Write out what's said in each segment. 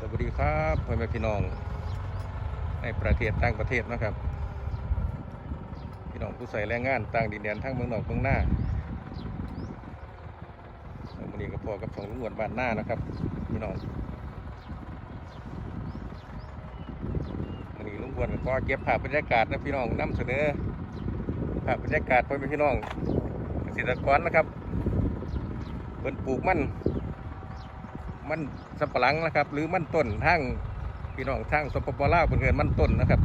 สวัสดีครับพ่อแม่พี่น้องในประเทศต่างประเทศนะครับ พี่น้องผู้ใส่แรงงานต่างดินแดนทั้งเมืองนอกเมืองหน้าวันนี้ก็พอกับสองลุงหนวดบ้านหน้านะครับ พี่น้องวันนี้ลุงหนวดก็เก็บภาพบรรยากาศนะพี่น้องนำเสนอภาพบรรยากาศพ่อแม่พี่น้องเกษตรกรนะครับเพิ่นปลูกมัน มันสับปะหลังนะครับ หรือมันต้นทางพี่น้องทางสปปลาวเป็นเงินมันต้นนะครับ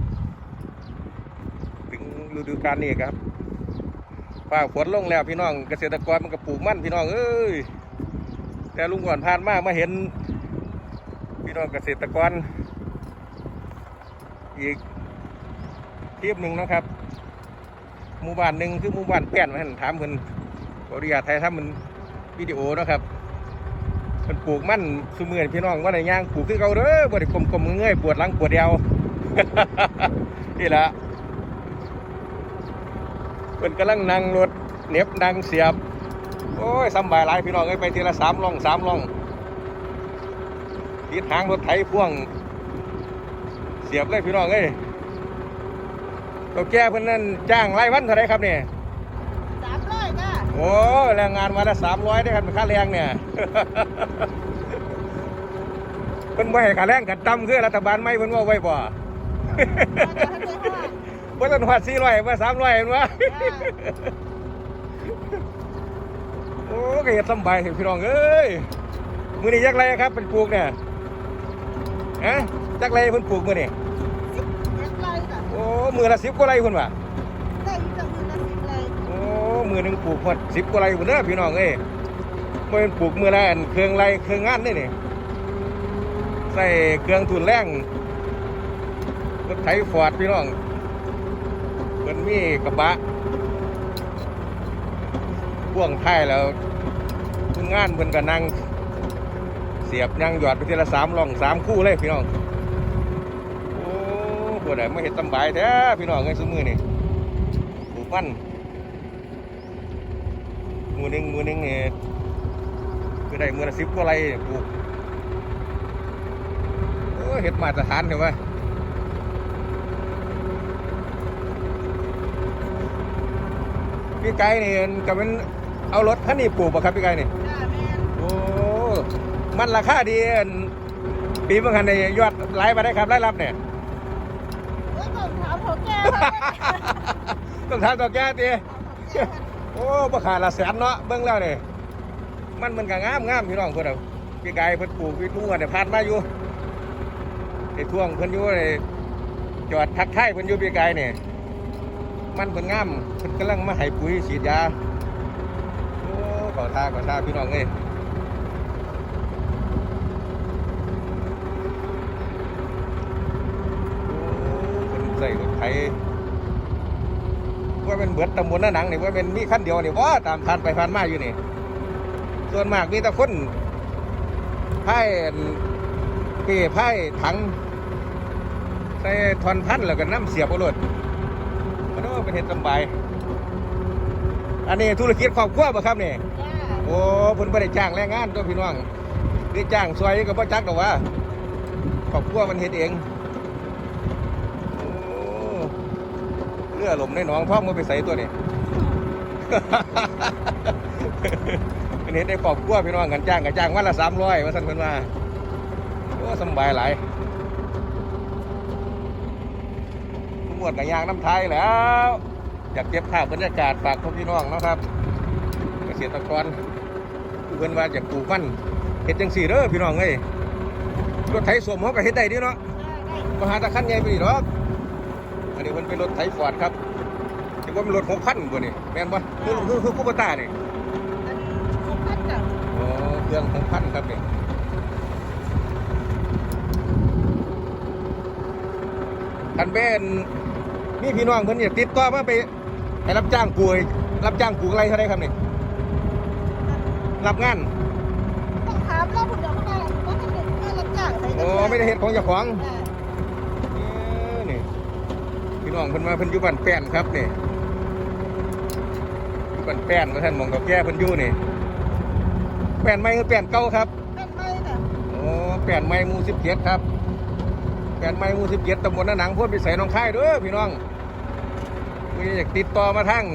ถึงฤดูกาลนี้ครับฟ้าฝนลงแล้วพี่น้องเกษตรกรมันก็ปลูกมันพี่น้องเอ้ยแต่ลุงก่อนผ่านมามาเห็น พี่น้องเกษตรกร อีกทีมหนึ่งนะครับหมู่บ้านหนึ่งคือหมู่บ้านแป้นมาให้ถามเพิ่นขออนุญาไทยทำมันวิดีโอนะครับ มันปลูกมันสมือนพี่น้องว่าในย่างปลูกคือเขาเด้อบ่ได้กลมๆเงยปวดหลังปวดเอวนี่ละเพิ่นกำลังนั่งรถเน็บนั่งเสียบ โอ้ยสบายหลายพี่น้องเอ้ยไปทีละสามล่องสามล่องทิศทางรถไถพ่วง เสียบเลยพี่น้องเอ้ยตัวแก่เพิ่นนั่นจ้างรายวันเท่าไรครับเนี่ย โอ้แรงงานวันละสามร้อยได้ครับเป็นค่าแรงเนี่ยเพิ่นบ่ให้ค่าแรงกันต่ำคือรัฐบาลไม่เพิ่นว่าไว้บ่เดี๋ยวท่านไปห้องบ่ต้องหัดสี่ร้อยว่าสามร้อยเห็นบ่โอ้ก็เฮ็ดสำบายเถอะพี่น้องเอ้ยมื้อนี้จักไรครับเป็นปลูกเนี่ยฮะจักไรเพิ่นปลูกมื้อนี้เจ็ดไรจ้ะโอ้มื้อละ10กว่าไรเพิ่นว่า ได้อยู่จากมือละสิบไร โอ้มื้อ หนึงปลูกฮอด10กว่าไรพุ่นเด้อพี่น้องเอ้ยบ่แม่นปลูกมือละอันเครื่องไรเครื่องงานนี่นี่ใส่เครื่องทุนแรงรถไถฟอร์ดพี่น้องเพิ่นมีกระบะพ่วงท้ายแล้วงานเพิ่นก็นั่งเสียบนั่งหยอดไปทีละสามล่องสามคู่เลยพี่น้องโอ้ปวดไหนไม่เห็นสำบายแท้พี่น้องไอ้สมือนี่ปลูกมัน มือหนึงมือหนึงนี่คือได้มือละสิบกว่าไรปลูกโอ้ยเห็ดมาตรฐานเห็นไหมพี่ไก่นี่ก็เป็นเอารถคันนี้ปลูกป่ะครับพี่ไก่นี่จ้าแม่นโอ้มันราคาดีอันปีเมื่อกันในยอดไล่มาได้ครับไล่รับเนี่ยโอ้ยต้องถามเขาแก่ต้องทำต่อแก้ตี โอ้ประขาดละแสนเนาะเบิ่งแล้วนี่มันมันก็งามงามพี่น้องเพื่อนเอาพี่ไก่เพิ่นปลูกพี่นู่นเนี่ยผ่านมาอยู่ไอ้ท่วงเพิ่นอยู่ไอ้จอดทักทายเพิ่นอยู่พี่ไก่เนี่ยมันเป็นงามเพิ่นกำลังมาให้ปุ๋ยฉีดยาโอ้ขอท่าขอท่าพี่น้องเอ้ยโอ้เพิ่นใส่รถไถ ว่าเป็นเบิดตำบลหน้าหนังนี่ว่าเป็นมีขั้นเดียวนี่ว่าตามผ่านไปผ่านมาอยู่นี่ ส่วนมากมีแต่คนไพ่เป้ไพ่ถังใส่ทอนพันแล้วก็น้ำเสียบเอารถมันโอ้เป็นเห็ดสำบาย อันนี้ธุรกิจครอบครัวป่ะครับนี่จ้าโอ้เพิ่นบ่ได้จ้างแรงงานตัวพี่น้องได้จ้างซอยก็บ่จักดอกว่าครอบครัวมันเฮ็ดเองโอ้ เรือลมในหนองพร้อมมือไปใส่ตัวนี่เป็นเฮ็ดได้ครอบครัวพี่น้องกันจ้างกันจ้างวันละ300ว่าซั่นเพิ่นว่าโอ้สำบายหลายหมวดกับยางน้ำไทยแหล้ว อยากเก็บภาพบรรยากาศฝากพ่อพี่น้องเนาะครับ เกษตรกรเพิ่นว่าอยากปลูกมันเฮ็ดจังสี่เด้อพี่น้องเอ้ยรถไถสวมเขาก็เฮ็ดได้เดีเนาะได้มาหาตะคันใหญ่ไปนี่ดอกอั นนี้มันเป็นรถไถฟอร์ดครับถือว่าเป็นรถหกพันบ่นี่แม่นบ่คือคือคือคูปต้านี่อันหกพันจ้ะอ๋อเครื่องหกพันครับนี่คันแม่นมีพี่น้องเพิ่นอยากติดต่อมาไปให้รับจ้างปลูกรับจ้างปลูกอะไรเท่าไรครับนี่รับงานต้องถามเราคนเดียวก็ได้ว่าจะเป็นการรับจ้างใส่โอ้ไม่ได้เฮ็ดของเจ้าของจ้าเออนี่พี่ น้องเพิ่นมาเพิ่นอยู่บ้านแป้นครับนี่อยู่บ้านแป้นว่าท่านหมองกับแก่เพิ่นอยู่นี่แป้นใหม่คือแป้นเก่าครับเป็นไปจ้ะโอ้อ้แปดไม้หมูสิบเจ็ดครับแปดไม้หมูสิบเจ็ดตำบลนาหนังพ่นไปใส่หน้องค่ายเด้อพี่น้องมีอยากติดต่อมาทั้ง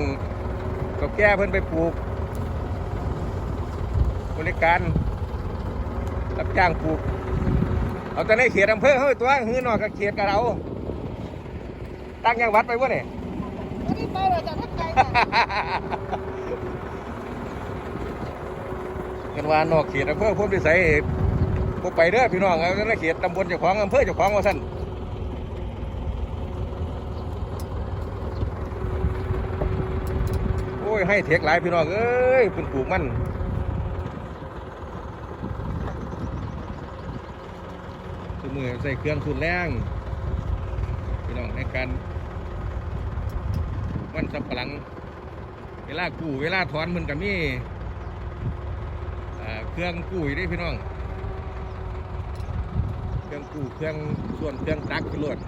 กับแก้เพิ่นไปปลูก บริการรับจ้างปลูกเอาแต่ในเขตอำเภอเฮ้ยตัวหื้อนอกกับเขตกับเรา ตั้งยังวัดไปวะเนี่ยไม่ได้ไปเราจะทักไกลจ้ะกันว่านอกเขตอำเภอพุ่มพิสัยพวกไปเด้อพี่น้องเอาแต่ในเขตตำบลเจ้าของอำเภอเจ้าของว่าสั่นโอ้ยให้เทคหลายพี่น้องเอ้ยคุณปลูกมันทุกมือใส่เครื่องทุนแรงพี่น้องในการปลูก มันสับปะหลัง เวลากู้เวลาถอนมันกับนี่เครื่องกู้อยู่เด้พี่น้อง เครื่องกู้เครื่องส่วนเครื่องตักขึ้นรถ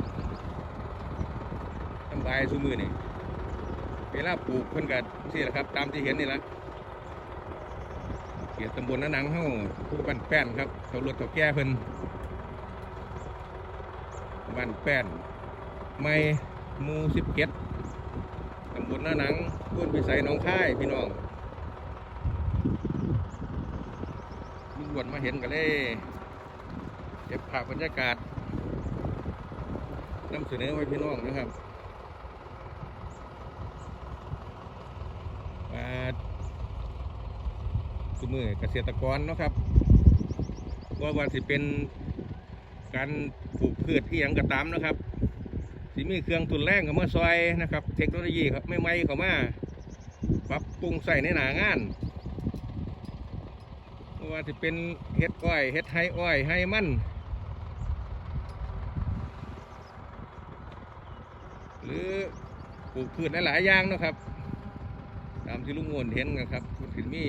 สำบายสุมือนี่เวลาปลูกเพิ่นกันนี่แหละครับ ตามที่เห็นนี่แหละเขียนตำบลนาหนังเฮาผู้บ้านแป้นครับเขารถเขาแก่เพิ่นบ้านแป้นไม่หมูสิบเก็ดำบลหน้าหนังพ้นพิสัยน้องค่ายพี่น้องลุงบวชมาเห็นกันเลยเก็บภาพบรรยากาศนำเสนอไว้พี่น้องนะครับมาสมือเกษตรกรนะครับว่าว่าสิเป็นการปลูกพืชที่ยังกระตามนะครับ สิมีเครื่องตุนแรงกับเมื่อซอยนะครับ เทคโนโลยีครับไม่ไม่เข้ามาปรับปรุงใส่ในหนางานว่าจะเป็นเฮ็ดอ้อยเฮ็ดไฮอ้อยไฮมันหรือปลูกพืชหลายๆอย่างนะครับ ตามที่ลุงงวนเห็นนะครับสิมี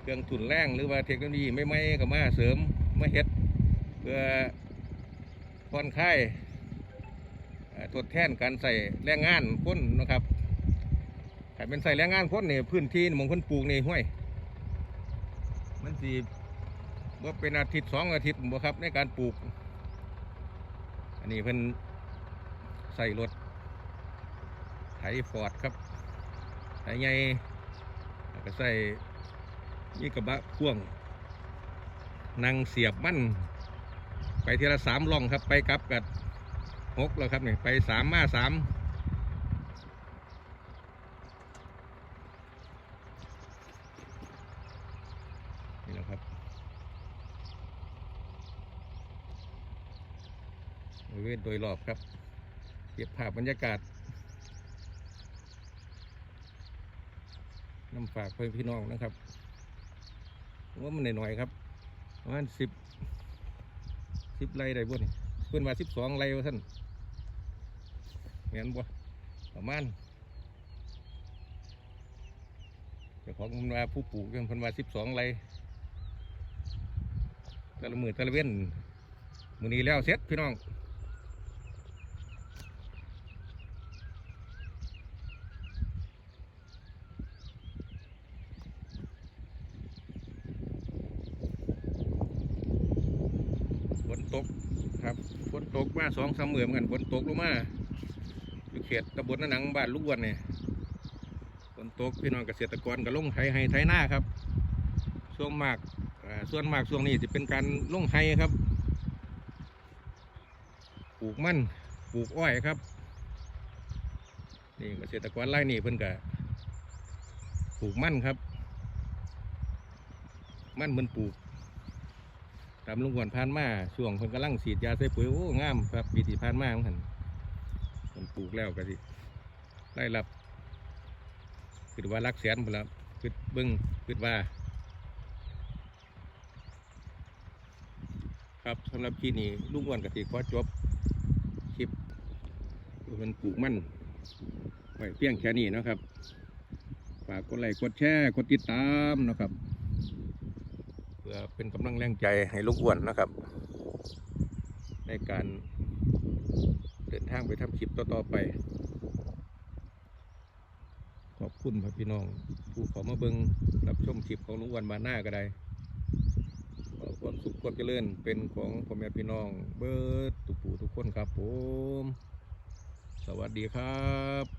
เครื่องตุนแรงหรือว่าเทคโนโลยีไม่ไม่เข้ามาเสริมมาเฮ็ดเพื่อผ่อนคลาย ทดแทนการใส่แรงงานคนนะครับถ้าเป็นใส่แรงงานคนเนี่ยพื้นที่มองคนปลูกนี่ห้วย มันสีว่าเป็นอาทิตย์สองอาทิตย์บ่ครับในการปลูก อันนี้เพิ่นใส่รถไถฟอร์ดครับไถใหญ่ก็ใส่นี่กระบะพ่วงนั่งเสียบมั่นไปทีละสามล่องครับไปกลับกับ หกแล้วครับนี่ไปสามมาสามนี่แหละครับบริเวณโดยรอบครับเก็บภาพบรรยากาศน้ำฝากเพื่อนพี่น้องนะครับว่ามันหน่อยๆครับประมาณสิบสิบไร่ได้บ่นี่เพื่อนว่าสิบสองไร่ว่าท่าน เห็นบ่ประมาณเจ้าของมันว่าผู้ปลูกเพิ่นว่าสิบสองไร่แต่ละมือแต่ละเว้นมือนี้แล้วเสร็จพี่น้องฝนตกครับฝนตกมาสองสามเมื่อเหมือนกันฝนตกลงมา อยู่เขตตำบลนาหนังบ้านลูกวนเนี่ยฝนตกพี่น้องเกษตรกรก็ลงไถให้ไถหน้าครับ ช่วงมากอ่าส่วนมากช่วงนี้จะเป็นการลงไถครับ ปลูกมันปลูกอ้อยครับนี่เกษตรกรไร่นี่เพิ่นก็ปลูกมันครับ มันเพิ่นปลูกตามลุงกวนผ่านมาช่วงเพิ่นกำลังฉีดยาใส่ปุ๋ยโอ้งามครับปีที่ผ่านมาเหมือนกัน เพิ่นปลูกแล้วก็สิได้รับคิดว่ารักแสนพุ่นละคิดเบิ้งคิดว่า ครับสำหรับคลิปนี้ลุงอ้วนกสิขอจบคลิปเพิ่นปลูกมั่นไว้เพียงแค่นี้นะครับฝากกดไลค์กดแชร์กดติดตามนะครับ เพื่อเป็นกำลังแรงใจให้ลูกอ้วนนะครับ ในการ เดินทางไปทำคลิปต่อๆไป ขอบคุณพี่น้อง ผู้ขอมาเบิงรับชมคลิปของลุงวันมาหน้าก็ได้ขอบความสุขความเจริญเป็นของพ่อแม่พี่น้อง เบิร์ดทุกผู้ทุกคนครับผม สวัสดีครับ